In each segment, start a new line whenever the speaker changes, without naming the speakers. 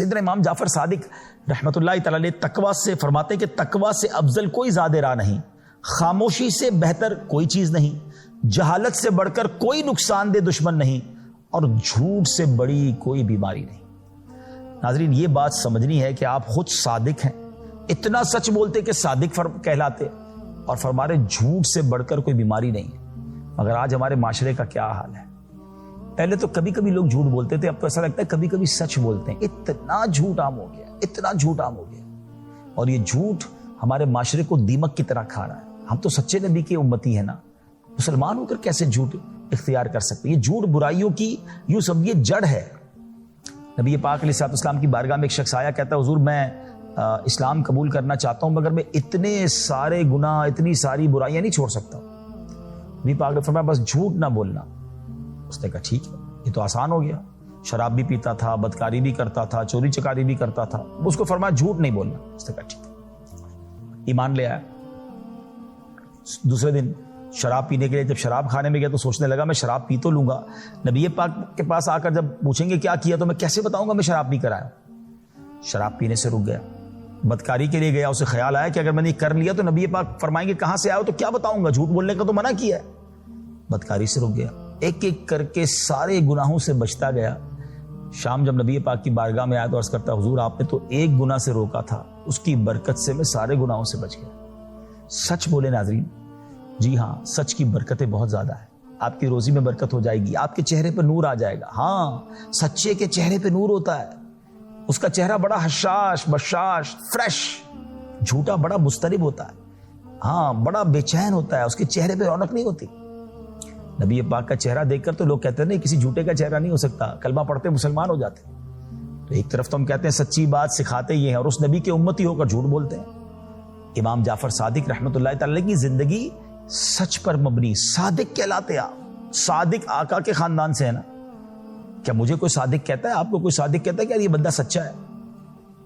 सिद्ध इमाम जाफ़र सादिक रहमतुल्लाह तआला तकवा से फरमाते कि तकवा से अफजल कोई ज़्यादा राह नहीं। खामोशी से बेहतर कोई चीज़ नहीं। जहालत से बढ़कर कोई नुकसानदेह दुश्मन नहीं और झूठ से बड़ी कोई बीमारी नहीं। नाजरीन, ये बात समझनी है कि आप खुद सादिक हैं। इतना सच बोलते कि सादिक कहलाते और फरमारे झूठ से बढ़कर कोई बीमारी नहीं मगर आज हमारे माशरे का क्या हाल है? पहले तो कभी कभी लोग झूठ बोलते थे, अब तो ऐसा लगता है कभी कभी सच बोलते हैं। इतना झूठ आम हो गया, इतना झूठ आम हो गया। और ये झूठ हमारे माशरे को दीमक की तरह खा रहा है। हम तो सच्चे नबी की उम्मती है ना। मुसलमान होकर कैसे झूठ इख्तियार कर सकते ये झूठ बुराइयों की, यूँ ये जड़ है। नबी पाक इस्लाम की बारगाह में एक शख्स आया, कहता है, हजूर, मैं इस्लाम कबूल करना चाहता हूँ, मगर मैं इतने सारे गुना इतनी सारी बुराइयाँ नहीं छोड़ सकता नबी पाक ने फरमाया, बस झूठ ना बोलना। उसने कहा, ठीक है, ये तो आसान हो गया। शराब भी पीता था, बदकारी भी करता था, चोरी चकारी भी करता था। उसको फरमाया, झूठ नहीं बोलना। उसने कहा, ठीक ईमान ले आया। दूसरे दिन शराब पीने के लिए, जब शराब खाने में गया तो सोचने लगा, मैं शराब पी तो लूँगा। नबी पाक के पास आकर जब पूछेंगे, क्या किया? तो मैं, कैसे बताऊँगा मैं शराब पी कर आया शराब पीने से रुक गया। बदकारी के लिए गया, उसे ख्याल आया कि अगर मैंने कर लिया तो नबी पाक फरमाएँगे, कहाँ से आया तो क्या बताऊँगा? झूठ बोलने का तो मना किया है। बदकारी से रुक गया। एक एक करके सारे गुनाहों से बचता गया। शाम जब नबी पाक की बारगाह में आया तो अर्ज़ करता, हजूर, आपने तो एक गुना से रोका था, उसकी बरकत से मैं सारे गुनाहों से बच गया। सच बोले नाजरीन, जी हाँ सच की बरकतें बहुत ज़्यादा है। आपकी रोजी में बरकत हो जाएगी, आपके चेहरे पर नूर आ जाएगा। हाँ सच्चे के चेहरे पर नूर होता है। उसका चेहरा बड़ा हशाश, बशाश, फ्रेश, झूठा बड़ा मुस्तरब होता है। हाँ बड़ा बेचैन होता है, उसके चेहरे पर रौनक नहीं होती। नबी पाक का चेहरा देखकर तो लोग कहते हैं, नहीं, किसी झूठे का चेहरा नहीं हो सकता। कलमा पढ़ते मुसलमान हो जाते तो एक तरफ़ तो हम कहते हैं, सच्ची बात सिखाते ये हैं और उस नबी के उम्मती होकर झूठ बोलते हैं। इमाम जाफ़र सादिक रहमत की ज़िंदगी सच पर मबनी, सादिक कहलाते आप। सादिक आका के खानदान से है ना? क्या मुझे कोई सादिक कहता है? आपको कोई सादिक कहता है क्या ये बंदा सच्चा है?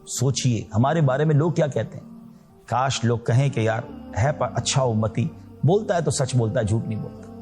सोचिए, हमारे बारे में लोग क्या कहते हैं? काश लोग कहें कि यार, है पर अच्छा उम्मती, बोलता है तो सच बोलता है, झूठ नहीं बोलता।